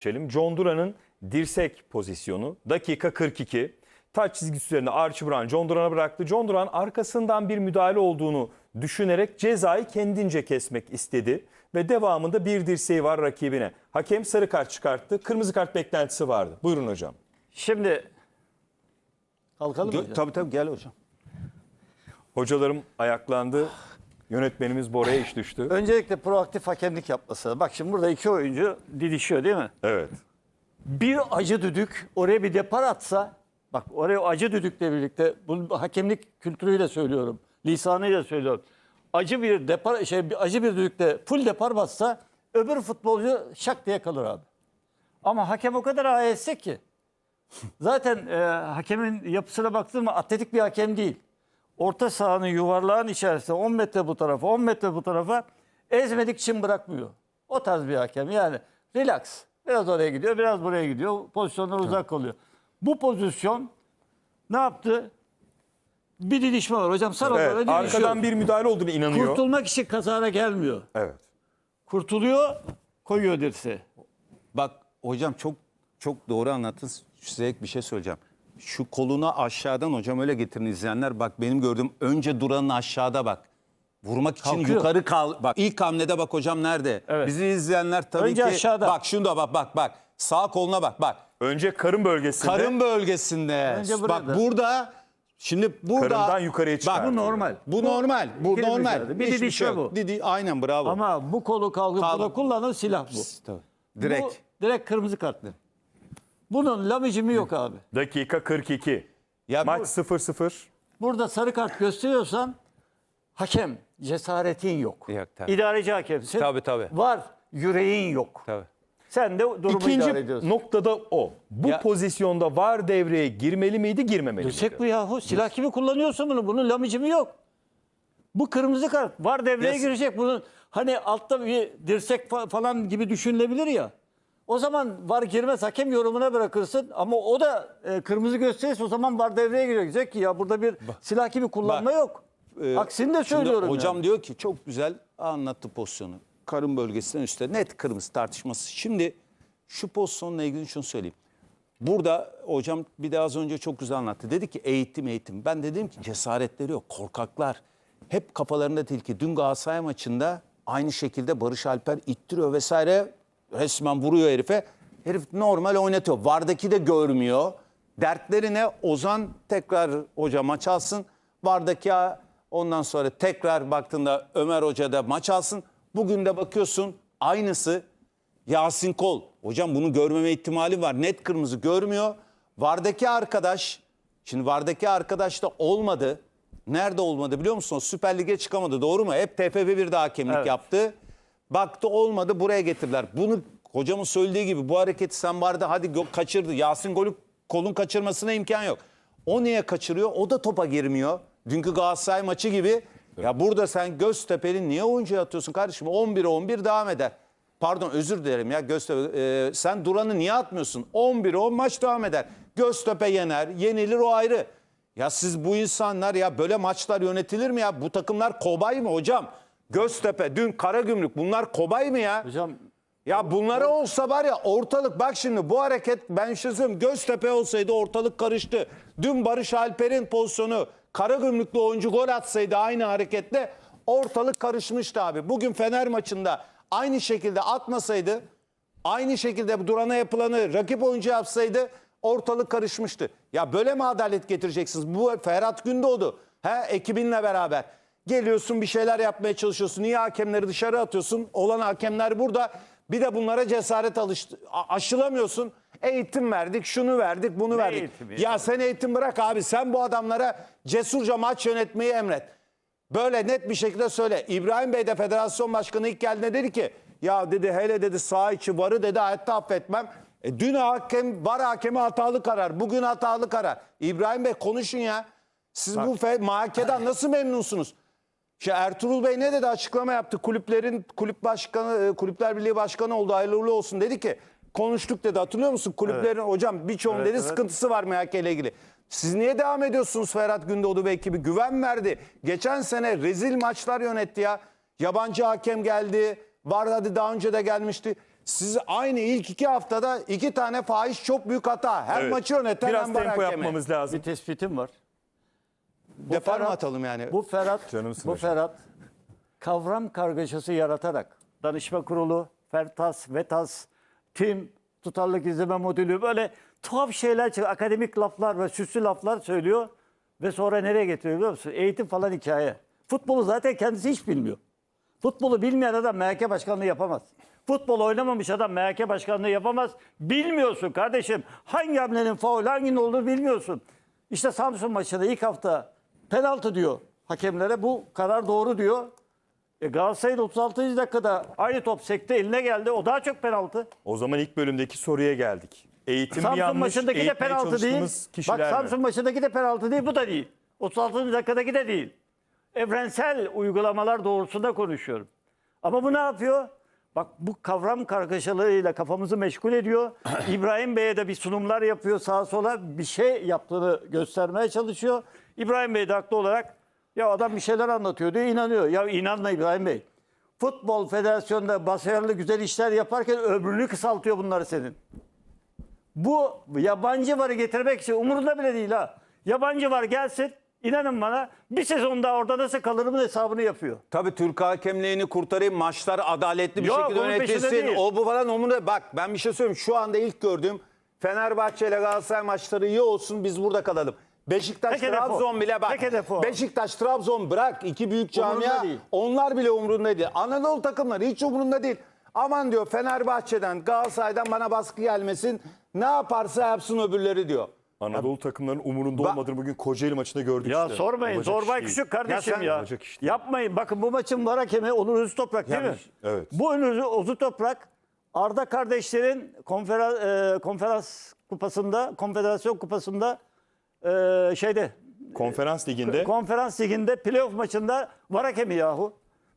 Geçelim. John Duran'ın dirsek pozisyonu. Dakika 42. Taç çizgisi üzerinde Archie Brown John Duran'a bıraktı. John Duran arkasından bir müdahale olduğunu düşünerek cezayı kendince kesmek istedi. Ve devamında bir dirseği var rakibine. Hakem sarı kart çıkarttı. Kırmızı kart beklentisi vardı. Buyurun hocam. Şimdi kalkalım mı Gö- hocam? tabii tabii gel hocam. Hocalarım ayaklandı. Yönetmenimiz Bora'ya iş düştü. Öncelikle proaktif hakemlik yapması. Bak şimdi burada iki oyuncu didişiyor değil mi? Evet. Bir acı düdük oraya bir depar atsa bak oraya acı düdükle birlikte bunu hakemlik kültürüyle söylüyorum. Lisanıyla söylüyorum. Acı bir depar şey bir acı bir düdükle full depar bassa öbür futbolcu şak diye kalır abi. Ama hakem o kadar AES ki. Zaten e, hakemin yapısına baktığın zaman atletik bir hakem değil. Orta sahanın yuvarlağın içerisinde 10 metre bu tarafa 10 metre bu tarafa ezmedik için bırakmıyor. O tarz bir hakem yani relax. Biraz oraya gidiyor biraz buraya gidiyor. Pozisyonlar uzak kalıyor. Bu pozisyon ne yaptı? Bir didişme var hocam sarı evet. evet, Arkadan bir müdahale olduğunu inanıyor. Kurtulmak için kazara gelmiyor. Evet. Kurtuluyor koyuyor dirseği. Bak hocam çok çok doğru anlattın. Size bir şey söyleyeceğim. Şu koluna aşağıdan hocam öyle getirin izleyenler. Bak benim gördüğüm önce duranın aşağıda bak. Vurmak için Kalkıyor. yukarı kal. Bak ilk hamlede bak hocam nerede? Evet. Bizi izleyenler tabii Önce ki aşağıda. bak şunda bak bak bak. Sağ koluna bak bak. Önce karın bölgesinde. Karın bölgesinde. Önce burada. Bak burada şimdi burada Karından yukarıya Bak, çıkartıyor. Bu normal. Bu normal. Bu ikili normal. mücadele. Bir Hiçbir didişme şey yok. bu. Didi aynen bravo. Ama bu kolu kalkıp Kalk- burada kullanan silah bu. Tabii. Direkt. Bu direkt kırmızı kartlı. Bunun lamicimi yok abi. Dakika 42. Ya Maç bu- 0-0. Burada sarı kart gösteriyorsan hakem cesaretin yok. Yok, tabii. İdareci hakemsin. Tabii, tabii. Var yüreğin yok. Tabii. Sen de durumu idare İkinci ediyorsun. noktada o. Bu Ya- pozisyonda var devreye girmeli miydi, girmemeli miydi? Dirsek bu yahu. Silah gibi kullanıyorsun bunu. Bunun lamicimi yok. Bu kırmızı kart. Var devreye Yes. girecek. Bunun hani altta bir dirsek fa- falan gibi düşünülebilir ya. O zaman var girmez hakem yorumuna bırakırsın ama o da e, kırmızı gösterirse o zaman var devreye girecek ki ya burada bir silah gibi kullanma bak, yok. Ee, Aksini de söylüyorum. Hocam yani. diyor ki çok güzel anlattı pozisyonu. Karın bölgesinden üstte net kırmızı tartışması. Şimdi şu pozisyonla ilgili şunu söyleyeyim. Burada hocam bir de az önce çok güzel anlattı. Dedi ki eğitim eğitim. Ben dedim ki cesaretleri yok. Korkaklar. Hep kafalarında tilki. Dün Galatasaray maçında aynı şekilde Barış Alper ittiriyor vesaire. Resmen vuruyor herife. Herif normal oynatıyor. Vardaki de görmüyor. Dertleri ne? Ozan tekrar hoca maç alsın. Vardaki ondan sonra tekrar baktığında Ömer Hoca da maç alsın. Bugün de bakıyorsun aynısı Yasin Kol. Hocam bunu görmeme ihtimali var. Net kırmızı görmüyor. Vardaki arkadaş, şimdi Vardaki arkadaş da olmadı. Nerede olmadı biliyor musun? O Süper Lig'e çıkamadı doğru mu? Hep TFF1'de hakemlik Evet. yaptı. Baktı olmadı buraya getirdiler. Bunu hocamın söylediği gibi bu hareketi sen vardı hadi kaçırdı. Yasin golü kolun kaçırmasına imkan yok. O niye kaçırıyor? O da topa girmiyor. Dünkü Galatasaray maçı gibi. Ya burada sen Göztepe'nin niye oyuncuya atıyorsun kardeşim? 11'e 11 devam eder. Pardon özür dilerim ya Göztepe. Ee, sen Duran'ı niye atmıyorsun? 11'e 10 maç devam eder. Göztepe yener, yenilir o ayrı. Ya siz bu insanlar ya böyle maçlar yönetilir mi ya? Bu takımlar kobay mı hocam? Göztepe, dün Karagümrük bunlar kobay mı ya? Hocam Ya bunlara olsa var ya ortalık bak şimdi bu hareket ben şey söyleyeyim Göztepe olsaydı ortalık karıştı. Dün Barış Alper'in pozisyonu Karagümrüklü oyuncu gol atsaydı aynı hareketle ortalık karışmıştı abi. Bugün Fener maçında aynı şekilde atmasaydı aynı şekilde Duran'a yapılanı rakip oyuncu yapsaydı ortalık karışmıştı. Ya böyle mi adalet getireceksiniz? Bu Ferhat Gündoğdu he, ekibinle beraber. Geliyorsun bir şeyler yapmaya çalışıyorsun. Niye hakemleri dışarı atıyorsun? Olan hakemler burada. Bir de bunlara cesaret alıştı, aşılamıyorsun. Eğitim verdik, şunu verdik, bunu verdik. eğitimi Ya sen eğitim bırak abi. Sen bu adamlara cesurca maç yönetmeyi emret. Böyle net bir şekilde söyle. İbrahim Bey de federasyon başkanı ilk geldiğinde dedi ki ya dedi hele dedi sağ içi varı dedi hayatta affetmem. E, dün hakem var hakemi hatalı karar. Bugün hatalı karar. İbrahim Bey konuşun ya. Siz bu fe- mahkeden nasıl memnunsunuz? İşte Ertuğrul Bey ne dedi açıklama yaptı. Kulüplerin kulüp başkanı, e, kulüpler birliği başkanı oldu hayırlı uğurlu olsun dedi ki konuştuk dedi hatırlıyor musun? Kulüplerin hocam birçoğun Evet, dedi evet. sıkıntısı var MHK ile ilgili. Siz niye devam ediyorsunuz Ferhat Gündoğdu ve ekibi? Güven verdi. Geçen sene rezil maçlar yönetti ya. Yabancı hakem geldi. Var hadi daha önce de gelmişti. Siz aynı ilk iki haftada iki tane fahiş çok büyük hata. Hem Evet. maçı yöneten Biraz tempo hakemi. yapmamız lazım. Bir tespitim var. Depar mı Ferhat- atalım yani? Bu Ferhat, Canımsın bu hocam. Ferhat kavram kargaşası yaratarak danışma kurulu, Fertas, Vetas, tim, tutarlık izleme modülü böyle tuhaf şeyler çıkıyor. Akademik laflar ve süslü laflar söylüyor ve sonra nereye getiriyor biliyor musun? Eğitim falan hikaye. Futbolu zaten kendisi hiç bilmiyor. Futbolu bilmeyen adam MHK başkanlığı yapamaz. Futbol oynamamış adam MHK başkanlığı yapamaz. Bilmiyorsun kardeşim. Hangi hamlenin faul, hanginin olduğunu bilmiyorsun. İşte Samsun maçında ilk hafta penaltı diyor hakemlere. Bu karar doğru diyor. E Galatasaray'ın 36. dakikada aynı top sekte eline geldi. O daha çok penaltı. O zaman ilk bölümdeki soruya geldik. Eğitim mi Samsun yanlış, maçındaki de penaltı değil. Bak mi? Samsun maçındaki de penaltı değil, bu da değil. 36. dakikadaki de değil. Evrensel uygulamalar doğrultusunda konuşuyorum. Ama bu ne yapıyor? Bak bu kavram kargaşalığıyla kafamızı meşgul ediyor. İbrahim Bey'e de bir sunumlar yapıyor sağa sola. Bir şey yaptığını göstermeye çalışıyor. İbrahim Bey de haklı olarak ya adam bir şeyler anlatıyor diyor inanıyor. Ya inanma İbrahim Bey. Futbol Federasyonu'nda başarılı güzel işler yaparken ömrünü kısaltıyor bunları senin. Bu yabancı varı getirmek için umurunda bile değil ha. Yabancı var gelsin inanın bana bir sezon daha orada nasıl kalırımın hesabını yapıyor. Tabii Türk hakemliğini kurtarayım, maçlar adaletli bir Yok, şekilde onun peşinde yönetilsin. değil. O bu falan umurunda. Bak ben bir şey söyleyeyim. Şu anda ilk gördüğüm Fenerbahçe ile Galatasaray maçları iyi olsun biz burada kalalım. Beşiktaş, Tek hedef o. Trabzon bile bak. Tek hedef o. Beşiktaş, Trabzon bırak. iki büyük Umurunda camia. değil. Onlar bile umurunda değil. Anadolu takımları hiç umurunda değil. Aman diyor Fenerbahçe'den, Galatasaray'dan bana baskı gelmesin. Ne yaparsa yapsın öbürleri diyor. Anadolu takımlarının umurunda Ba- olmadığını bugün Kocaeli maçında gördük Ya işte. sormayın Olacak iş Zorbay değil. Küçük kardeşim sen- ya. Olacak iş değil. Yapmayın. Bakın bu maçın var hakemi Onur Özü Toprak değil mi? Evet. Bu Onur Özü Toprak Arda kardeşlerin konferans, e, konferans kupasında, konfederasyon kupasında e, şeyde Konferans liginde konferans liginde playoff maçında var hakemi yahu.